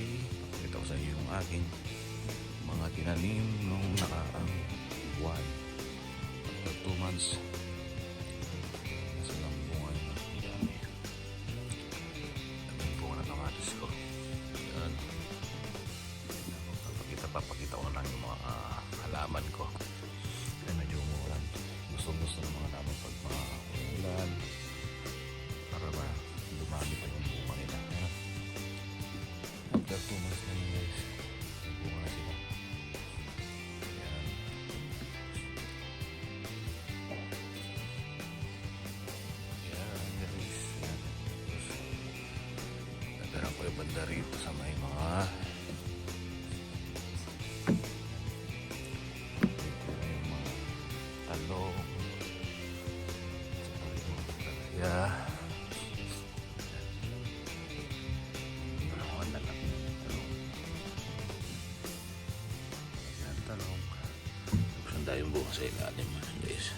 ay pakita ko sa iyo yung aking mga tinanim nung nakaraang buwan. After 2 months. Nasa lang bunga na. Dami ang bunga na kamatis ko. Yan. Papakita papakita ko na lang yung mga ah, halaman ko. Banda rito sa may mga dito yung mga talong saka yung mga talaya talongan na lang talong yan talong tapos ang dayong buka sa ilalim guys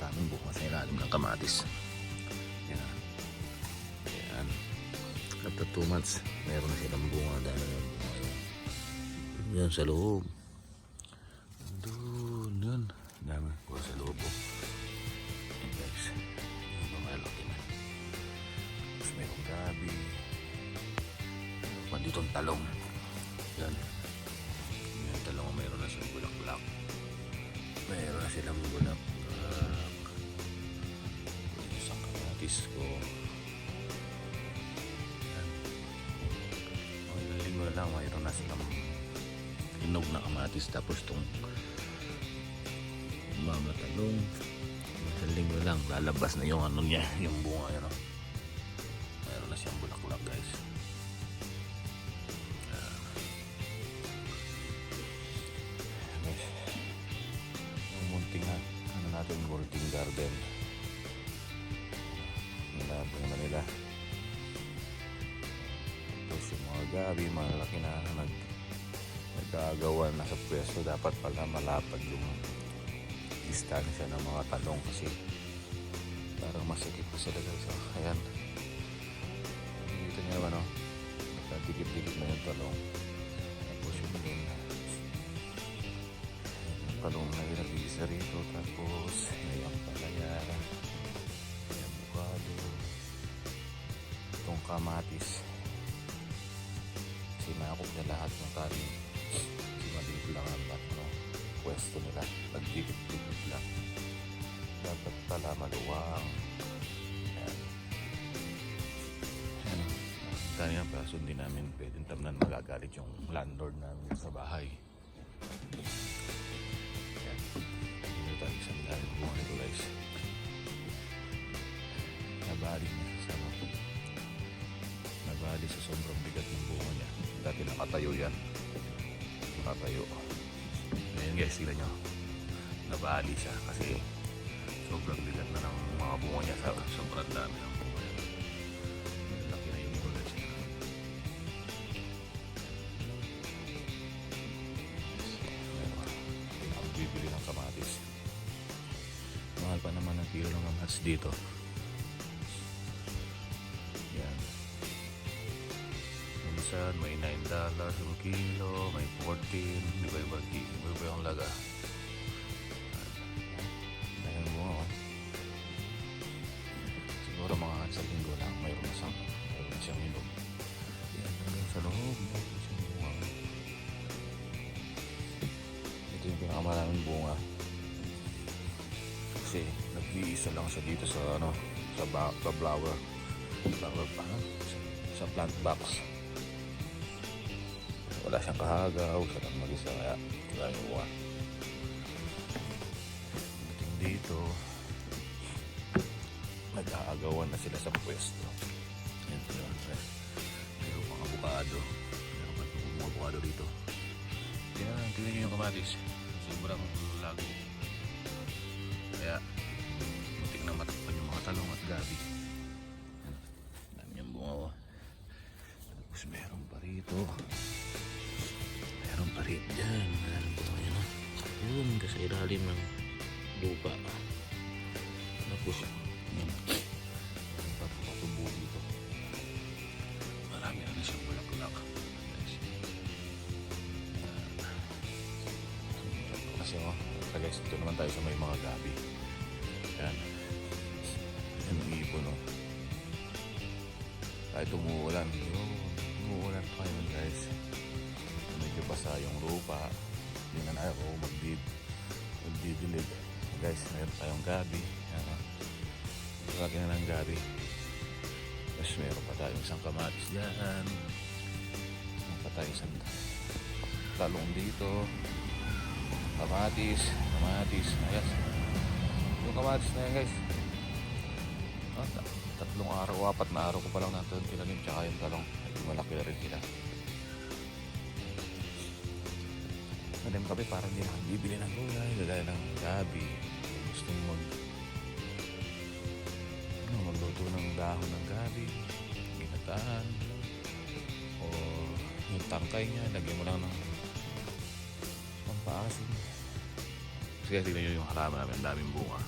daming bunga sa ilalim ng kamatis. After 2 months, meron na silang bunga. Dahil yung bunga yan. Yan sa loob. Doon, yun. Dami. Kuha sa loob. Oh. Yan guys. Yung mga laki na. Tapos mayroong gabi. Meron pa dito ang talong. Yan. Yung talong mayroon na siyang bulak-bulak. Mayroon na silang bulak. Isang kamatis ko. Na mayroon na silang hinog na kamatis. Tapos itong mamatalong. Isang linggo lang, lalabas na yung ano niya, yung bunga. Yan, o. Mayroon na siyang bulak-bulak guys. Guys, yung munting ha, ano natin, munting garden. Nilabong na nila. Gabi, malaki na nag nagkagawa na sa pwesto. Dapat pala malapad yung distansya ng mga talong kasi parang masikip pa sila guys. So, ayan. Dito nyo naman, oh. Nagdikit-dikit na yung talong. Tapos yung dun, talong na ilagisa rito tapos may ang palaya may avocado itong kamatis sinakop niya lahat ng kanin kasi maliit lang ang ano, pwesto nila nagdikit-dikit lang dapat pala maluwang ayan ayan kanina pa sundin namin pwedeng tamnan magagalit yung landlord namin sa bahay Ayan. Dito tayo isang dahil nito guys. Nabali niya sa ano. Nabali sa sobrang bigat ng bunga niya. Dati nakatayo yan. Nakatayo. Ngayon guys, tignan nyo. Nabali siya kasi sobrang bigat na ng mga bunga niya sobrang dami ng bunga niya. Laki na yung bunga. Ayun, ako bibili ng kamatis. Mahal pa naman ang kilo ng kamatis dito. Minsan may 9 dollars ang kilo, may 14, di ba iba, yung laga. Ayan mo, oh. Siguro mga sa linggo lang, mayroon na siyang, mayroon siyang ilog. Yan, hanggang sa loob, mayroon siyang bunga. Ito yung pinakamaraming bunga. Kasi nag-iisa lang siya dito sa ano, sa, ba- sa flower. Flower pa, sa plant box. Wala siyang kahagaw, siya lang mag-isa kaya. Pagdating dito, nag-aagawan na sila sa pwesto. Yan sila. Meron pang avocado. Meron mga avocado dito. Yan, tingnan nyo yung kamatis. Sobrang lago. Kaya, muntik na matakpan yung mga talong at gabi. Dami yung bunga. Tapos meron pa rito. Rito dyan. Meron pa yan oh. Yun, kasi ilalim ng lupa. Tapos. Meron pa po katubo dito. Marami na siyang bulak-bulak. Guys. Kasi oh, guys, dito naman tayo sa may mga gabi. Yan. Yan ang ibon oh. Kahit umuulan, yun, umuulan pa yun guys. Basa yung lupa. Hindi na ako magdid, magdidilig. Guys, meron tayong gabi. Yan oh. Lagi na ng gabi. Tapos meron pa tayong isang kamatis dyan. Meron pa tayong isang talong dito. Kamatis, kamatis. Ayos. Yung kamatis na yan guys. Ah, ta- tatlong araw, apat na araw ko pa lang natin tinanim tsaka yung talong. Malaki na rin sila. Tanim kami para hindi na bibili ng gulay, gagaya ng gabi. Gusto mag ano, magluto ng dahon ng gabi, ginataan, o yung tangkay niya, lagyan mo lang ng pampaasin. Sige, tignan nyo yung halaman namin, ang daming bunga.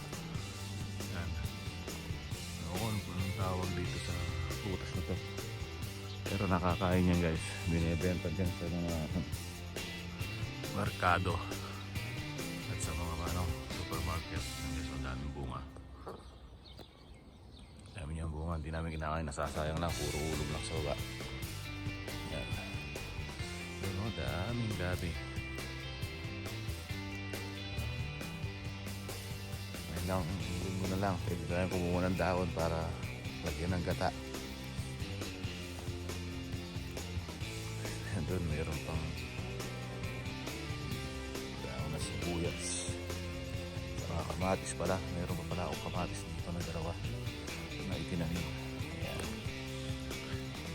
Yan. Ano po ang tawag dito sa putas na to. Pero nakakain yan guys. Binibenta dyan sa mga merkado at sa mga ano, supermarket. Guys, ang daming bunga. Dami niyang bunga. Hindi namin kinakain. Nasasayang lang. Puro ulog lang sa baba. Yan. Yun o, daming gabi. Ngayon lang, linggo na lang. Pwede tayo kumuha ng dahon para lagyan ng gata. Doon mayroon pang kamatis pala. Mayroon pa pala akong kamatis dito na dalawa na itinanim. Ayan.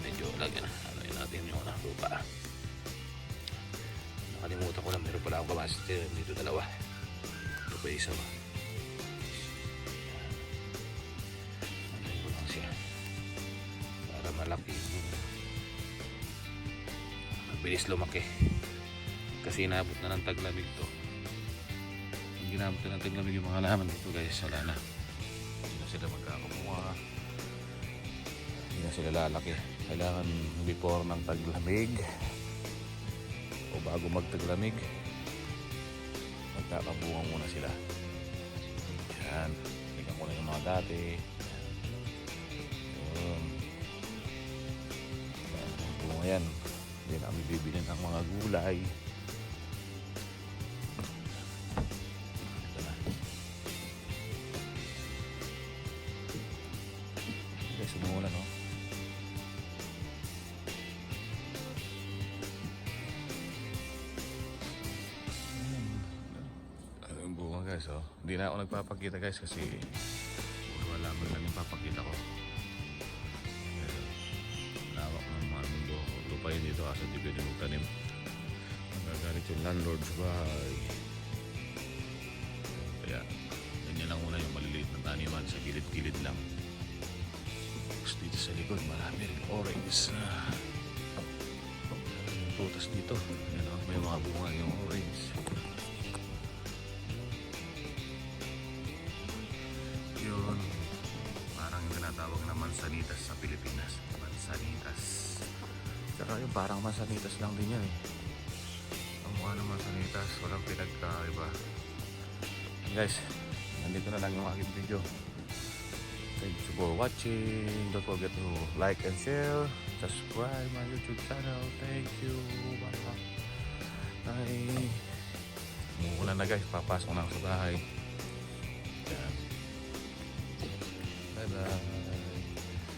Medyo lagyan. Ano yun natin yung ano, lupa. Nakalimutan ko lang. Meron pala akong kamatis dito dalawa. Ito pa isa ba? Antayin ko lang siya. Para malaki mabilis lumaki. Kasi inabot na ng taglamig to. Pag ginabot na ng taglamig yung mga halaman dito guys, wala na. Hindi na sila magkakamuha. Hindi na sila lalaki. Kailangan before ng taglamig o bago magtaglamig magkakabunga muna sila. Yan. Tingnan ko na yung mga dati. Yun. Ang bunga yan. Hindi na kami bibili ng mga gulay. Guys oh. Hindi na ako nagpapakita guys kasi puro halaman lang yung papakita ko. Lawak ng mga mundo. Lupain dito kasi di pwede magtanim. Magagalit yung landlord sa bahay. Kaya ganyan lang muna yung maliliit na taniman sa gilid-gilid lang. Tapos dito sa likod marami rin orange na yung putas dito. Yan, oh, may mga bunga yung orange. Pilipinas. Mansanitas. Tsaka yung parang mansanitas lang din yan eh. Ang mukha ng mansanitas, walang pinagkaiba. Guys, nandito na lang yung aking video. Thank you for watching. Don't forget to like and share. Subscribe my YouTube channel. Thank you. Bye. Bye. Umuulan na guys. Papasok na ako sa bahay. Yan.